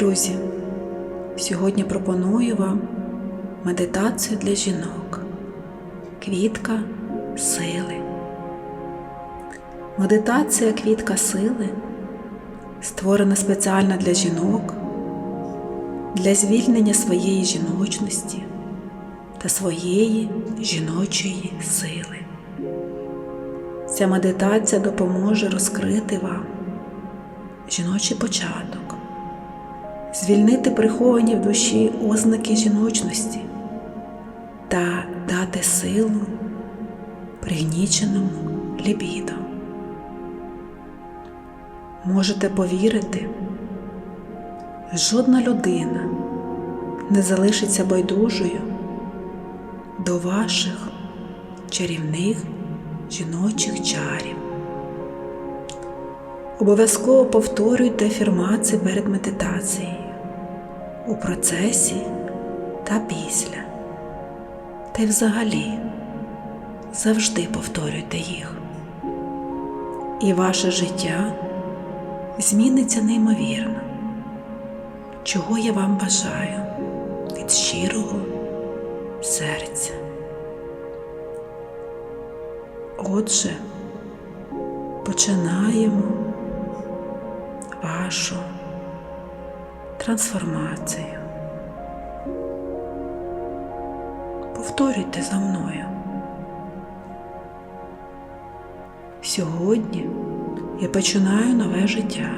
Друзі, сьогодні пропоную вам медитацію для жінок. Квітка сили. Медитація квітка сили створена спеціально для жінок, для звільнення своєї жіночності та своєї жіночої сили. Ця медитація допоможе розкрити вам жіночий початок, звільнити приховані в душі ознаки жіночності та дати силу пригніченому лібідо. Можете повірити, жодна людина не залишиться байдужою до ваших чарівних жіночих чарів. Обов'язково повторюйте афірмації перед медитацією у процесі та після. Та й взагалі завжди повторюйте їх. І ваше життя зміниться неймовірно, чого я вам бажаю від щирого серця. Отже, починаємо вашу трансформацію. Повторюйте за мною. Сьогодні я починаю нове життя.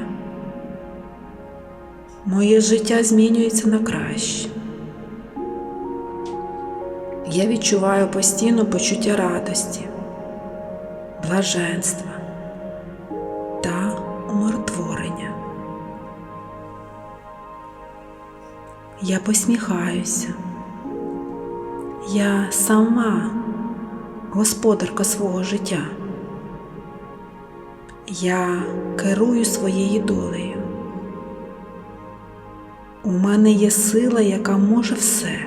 Моє життя змінюється на краще. Я відчуваю постійно почуття радості, блаженства Я посміхаюся. Я сама господарка свого життя. Я керую своєю долею. У мене є сила, яка може все.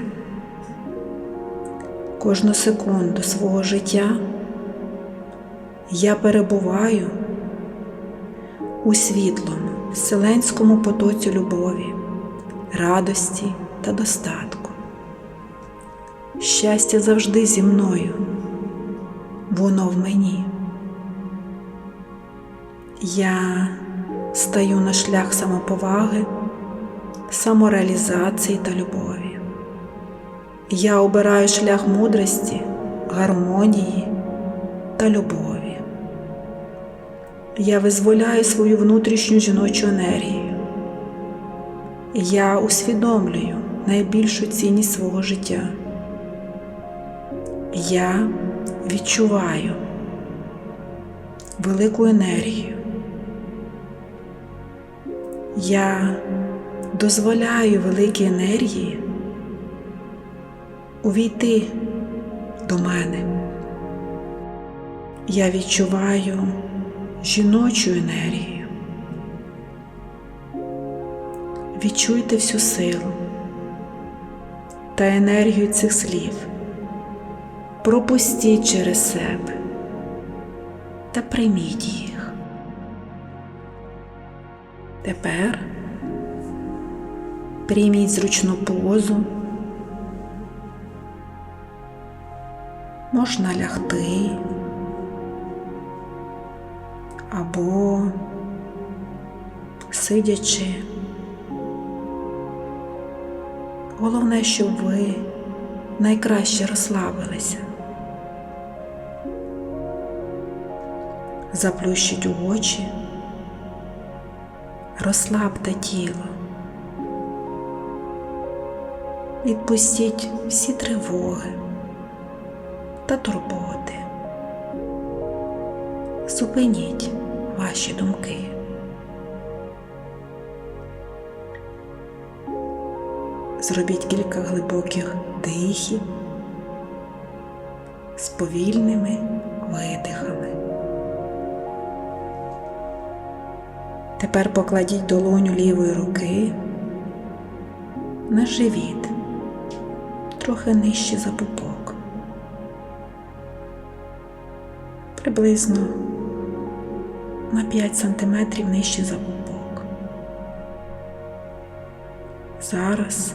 Кожну секунду свого життя я перебуваю у світлому, вселенському потоці любові, радості та достатку. Щастя завжди зі мною, воно в мені. Я стаю на шлях самоповаги, самореалізації та любові. Я обираю шлях мудрості, гармонії та любові. Я визволяю свою внутрішню жіночу енергію. Я усвідомлюю найбільшу цінність свого життя. Я відчуваю велику енергію. Я дозволяю великій енергії увійти до мене. Я відчуваю жіночу енергію. Відчуйте всю силу та енергію цих слів. Пропустіть через себе та прийміть їх. Тепер прийміть зручну позу. Можна лягти або сидячи. Головне, щоб ви найкраще розслабилися. Заплющіть очі, розслабте тіло, відпустіть всі тривоги та турботи. Зупиніть ваші думки. Зробіть кілька глибоких дихів з повільними видихами. Тепер покладіть долоню лівої руки на живіт, трохи нижче за пупок. Приблизно на 5 см нижче за пупок. Зараз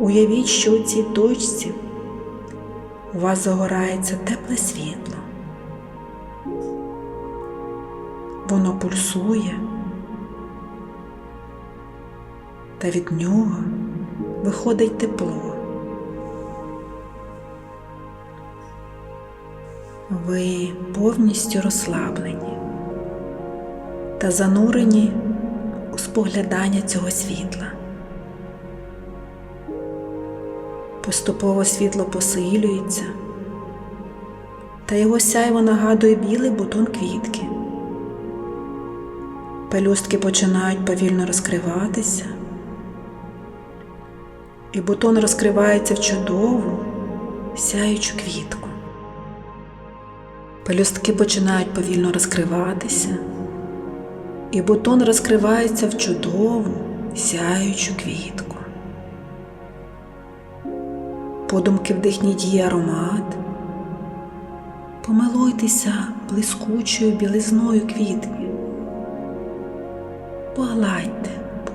уявіть, що у цій точці у вас загорається тепле світло. Воно пульсує, та від нього виходить тепло. Ви повністю розслаблені та занурені у споглядання цього світла. Поступово світло посилюється, та його сяйво нагадує білий бутон квітки. Пелюстки починають повільно розкриватися, і бутон розкривається в чудову, сяючу квітку. Пелюстки починають повільно розкриватися, і бутон розкривається в чудову, сяючу квітку. Подумки вдихніть її аромат, помилуйтеся блискучою білизною квітки, погладьте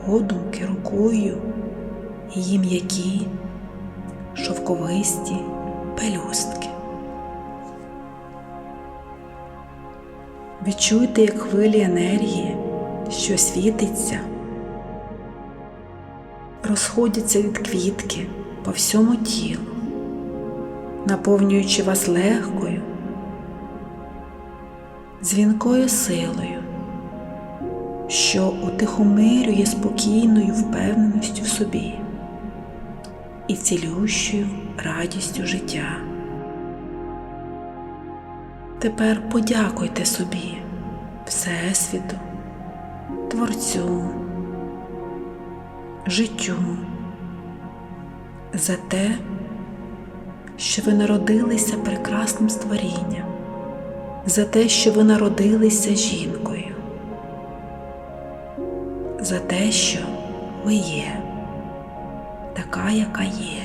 подумки рукою її м'які, шовковисті пелюстки. Відчуйте, як хвилі енергії, що світиться, розходяться від квітки по всьому тілу, наповнюючи вас легкою, дзвінкою силою, що утихомирює спокійною впевненістю в собі і цілющою радістю життя. Тепер подякуйте собі, Всесвіту, Творцю, життю за те, що ви народилися прекрасним створінням, за те, що ви народилися жінкою, за те, що ви є, така, яка є.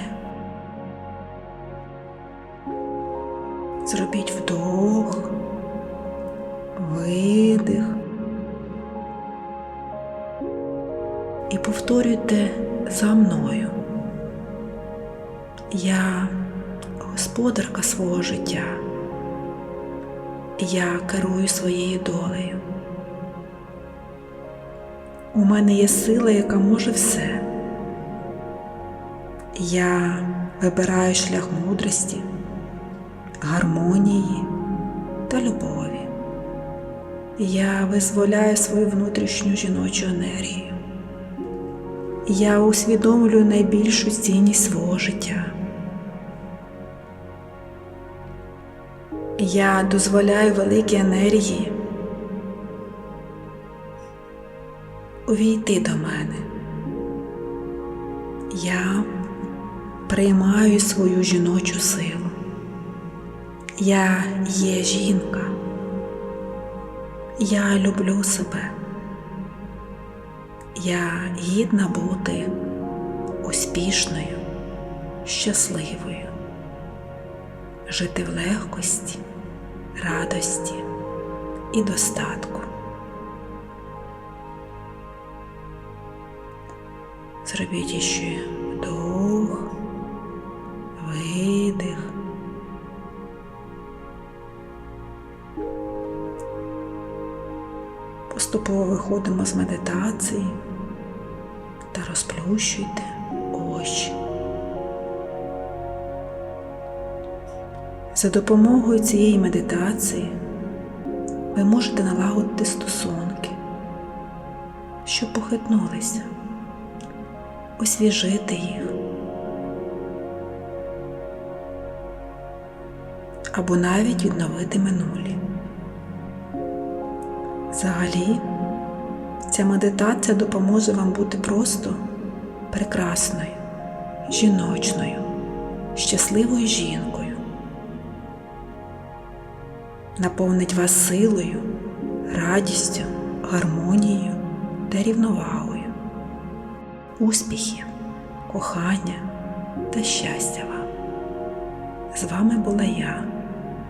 Зробіть вдох, видих і повторюйте за мною. Я господарка свого життя. Я керую своєю долею. У мене є сила, яка може все. Я вибираю шлях мудрості гармонії та любові. Я визволяю свою внутрішню жіночу енергію. Я усвідомлюю найбільшу цінність свого життя. Я дозволяю великій енергії увійти до мене. Я приймаю свою жіночу силу. Я є жінка. Я люблю себе. Я гідна бути успішною, щасливою, жити в легкості, радості і достатку. Зробіть ще вдох, видих. Поступово виходимо з медитації та розплющуйте очі. За допомогою цієї медитації ви можете налагодити стосунки, що похитнулися, освіжити їх або навіть відновити минулі. Взагалі, ця медитація допоможе вам бути просто прекрасною, жіночною, щасливою жінкою, наповнить вас силою, радістю, гармонією та рівновагою, успіхів, кохання та щастя вам. З вами була я,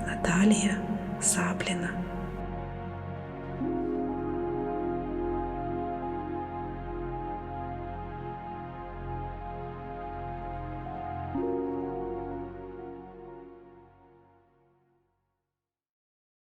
Наталія Сабліна.